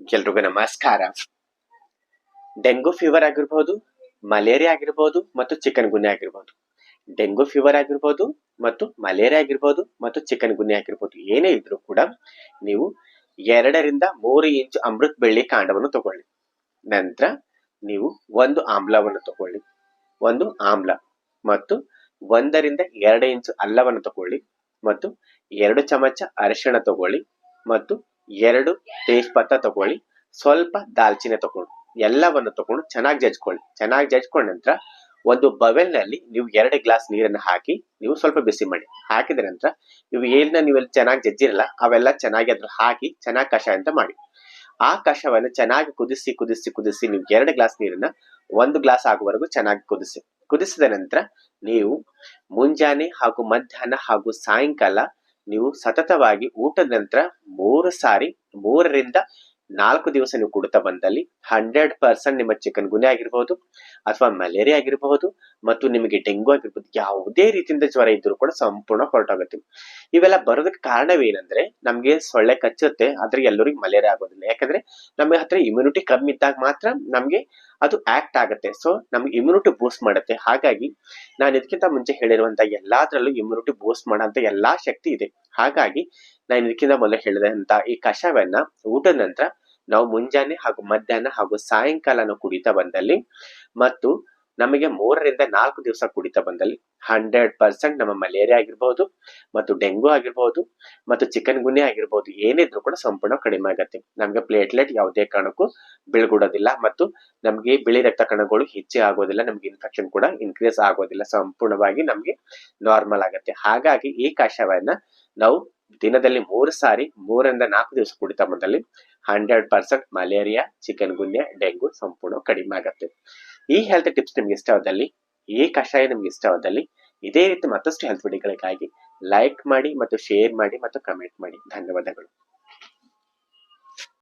ಎಲ್ರಿಗೂ ನಮಸ್ಕಾರ. Dengue fever ಆಗಿರ್ಬೋದು ಮಲೇರಿಯಾ ಆಗಿರ್ಬೋದು ಮತ್ತು ಚಿಕನ್ ಗುನ್ಯ ಆಗಿರ್ಬೋದು. ಡೆಂಗು ಫೀವರ್ ಆಗಿರ್ಬೋದು ಮತ್ತು ಮಲೇರಿಯಾ ಆಗಿರ್ಬೋದು ಮತ್ತು ಚಿಕನ್ ಗುನ್ಯ ಆಗಿರ್ಬೋದು. ಏನೇ ಇದ್ರೂ ಕೂಡ ನೀವು ಎರಡರಿಂದ ಮೂರು ಇಂಚು ಅಮೃತ್ ಬೆಳ್ಳಿ ಕಾಂಡವನ್ನು ತಗೊಳ್ಳಿ. ನಂತರ ನೀವು ಒಂದು ಆಮ್ಲವನ್ನು ತಗೊಳ್ಳಿ. ಒಂದು ಆಮ್ಲ ಮತ್ತು ಒಂದರಿಂದ ಎರಡು ಇಂಚು ಅಲ್ಲವನ್ನು ತಗೊಳ್ಳಿ ಮತ್ತು ಎರಡು ಚಮಚ ಅರಿಶಿಣ ತಗೊಳ್ಳಿ ಮತ್ತು ಎರಡು ತೇಜ್ಪತ್ತ ತಗೊಳ್ಳಿ, ಸ್ವಲ್ಪ ದಾಲ್ಚಿನ್ನಿ ತಗೊಂಡು ಎಲ್ಲವನ್ನು ತಗೊಂಡು ಚೆನ್ನಾಗಿ ಜಜ್ಕೊಳ್ಳಿ. ಚೆನ್ನಾಗಿ ಜಜ್ಕೊಂಡ ನಂತರ ಒಂದು ಬವೆಲ್ನಲ್ಲಿ ನೀವು ಎರಡು ಗ್ಲಾಸ್ ನೀರನ್ನು ಹಾಕಿ ನೀವು ಸ್ವಲ್ಪ ಬಿಸಿ ಮಾಡಿ. ಹಾಕಿದ ನಂತರ ನೀವು ಏನ ನೀವೆಲ್ಲ ಚೆನ್ನಾಗಿ ಜಜ್ಜಿರಲ್ಲ, ಅವೆಲ್ಲ ಚೆನ್ನಾಗಿ ಅದ್ರ ಹಾಕಿ ಚೆನ್ನಾಗಿ ಕಷಾಯ ಅಂತ ಮಾಡಿ. ಆ ಕಷವನ್ನು ಚೆನ್ನಾಗಿ ಕುದಿಸಿ ಕುದಿಸಿ ಕುದಿಸಿ ನೀವು ಎರಡು ಗ್ಲಾಸ್ ನೀರನ್ನ ಒಂದು ಗ್ಲಾಸ್ ಆಗುವವರೆಗೂ ಚೆನ್ನಾಗಿ ಕುದಿಸಿ. ಕುದಿಸಿದ ನಂತರ ನೀವು ಮುಂಜಾನೆ ಹಾಗೂ ಮಧ್ಯಾಹ್ನ ಹಾಗೂ ಸಾಯಂಕಾಲ ನೀವು ಸತತವಾಗಿ ಊಟದ ನಂತರ ಮೂರು ಸಾರಿ ಮೂರರಿಂದ ನಾಲ್ಕು ದಿವಸ ನೀವು ಕುಡಿತಾ ಬಂದಲ್ಲಿ ಹಂಡ್ರೆಡ್ ಪರ್ಸೆಂಟ್ ನಿಮ್ಮ ಚಿಕನ್ ಗುನೆ ಆಗಿರ್ಬೋದು ಅಥವಾ ಮಲೇರಿಯಾ ಆಗಿರಬಹುದು ಮತ್ತು ನಿಮಗೆ ಡೆಂಗು ಆಗಿರ್ಬೋದು ಯಾವುದೇ ರೀತಿಯಿಂದ ಜ್ವರ ಇದ್ರೂ ಕೂಡ ಸಂಪೂರ್ಣ ಹೊರಟೋಗುತ್ತೆ. ಇವೆಲ್ಲ ಬರೋದಕ್ಕೆ ಕಾರಣವೇನಂದ್ರೆ ನಮ್ಗೆ ಸೊಳ್ಳೆ ಕಚ್ಚುತ್ತೆ, ಆದ್ರೆ ಎಲ್ಲರಿಗೂ ಮಲೇರಿಯಾ ಆಗೋದಿಲ್ಲ. ಯಾಕಂದ್ರೆ ನಮ್ಮ ಹತ್ರ ಇಮ್ಯುನಿಟಿ ಕಮ್ಮಿ ಇದ್ದಾಗ ಮಾತ್ರ ನಮ್ಗೆ ಅದು ಆಕ್ಟ್ ಆಗುತ್ತೆ. ಸೊ ನಮ್ಗೆ ಇಮ್ಯುನಿಟಿ ಬೂಸ್ಟ್ ಮಾಡುತ್ತೆ. ಹಾಗಾಗಿ ನಾನು ಇದಕ್ಕಿಂತ ಮುಂಚೆ ಹೇಳಿರುವಂತ ಎಲ್ಲಾದ್ರಲ್ಲೂ ಇಮ್ಯುನಿಟಿ ಬೂಸ್ಟ್ ಮಾಡೋಂತ ಎಲ್ಲಾ ಶಕ್ತಿ ಇದೆ. ಹಾಗಾಗಿ ನಾನು ಇದಕ್ಕಿಂತ ಮೊದಲು ಹೇಳಿದಂತ ಈ ಕಷಾಯವನ್ನ ಊಟದ ನಂತರ ನಾವು ಮುಂಜಾನೆ ಹಾಗೂ ಮಧ್ಯಾಹ್ನ ಹಾಗೂ ಸಾಯಂಕಾಲನೂ ಕುಡಿತಾ ಬಂದಲ್ಲಿ ಮತ್ತು ನಮಗೆ ಮೂರರಿಂದ ನಾಲ್ಕು ದಿವಸ ಕುಡಿತಾ ಬಂದಲ್ಲಿ ಹಂಡ್ರೆಡ್ ಪರ್ಸೆಂಟ್ ನಮ್ಮ ಮಲೇರಿಯಾ ಆಗಿರ್ಬೋದು ಮತ್ತು ಡೆಂಗು ಆಗಿರ್ಬೋದು ಮತ್ತು ಚಿಕನ್ ಗುನ್ಯ ಆಗಿರ್ಬೋದು ಏನಿದ್ರು ಕೂಡ ಸಂಪೂರ್ಣ ಕಡಿಮೆ ಆಗುತ್ತೆ. ನಮಗೆ ಪ್ಲೇಟ್ಲೆಟ್ ಯಾವುದೇ ಕಾರಣಕ್ಕೂ ಬಿಳ್ಗುಡೋದಿಲ್ಲ ಮತ್ತು ನಮಗೆ ಬಿಳಿ ರಕ್ತ ಕಣಗಳು ಹೆಚ್ಚೆ ಆಗೋದಿಲ್ಲ, ನಮ್ಗೆ ಇನ್ಫೆಕ್ಷನ್ ಕೂಡ ಇನ್ಕ್ರೀಸ್ ಆಗೋದಿಲ್ಲ, ಸಂಪೂರ್ಣವಾಗಿ ನಮ್ಗೆ ನಾರ್ಮಲ್ ಆಗುತ್ತೆ. ಹಾಗಾಗಿ ಈ ಕಷಾಯವನ್ನ ನಾವು ದಿನದಲ್ಲಿ ಮೂರು ಸಾರಿ, ಮೂರರಿಂದ ನಾಲ್ಕು ದಿವಸ ಕುಡಿತ ಬಂದಲ್ಲಿ hundred percent malaria chikungunya dengue ಸಂಪೂರ್ಣ ಕಡಿಮೆ ಆಗುತ್ತೆ. ಈ ಹೆಲ್ತ್ ಟಿಪ್ಸ್ ನಿಮ್ಗೆ ಇಷ್ಟವಾದಲ್ಲಿ, ಈ ಕಷಾಯ ನಿಮ್ಗೆ ಇಷ್ಟವಾದಲ್ಲಿ, ಇದೇ ರೀತಿ ಮತ್ತಷ್ಟು ಹೆಲ್ತ್ ವಿಡಿಯೋಗಳಿಗಾಗಿ ಲೈಕ್ ಮಾಡಿ ಮತ್ತು ಶೇರ್ ಮಾಡಿ ಮತ್ತು ಕಮೆಂಟ್ ಮಾಡಿ. ಧನ್ಯವಾದಗಳು.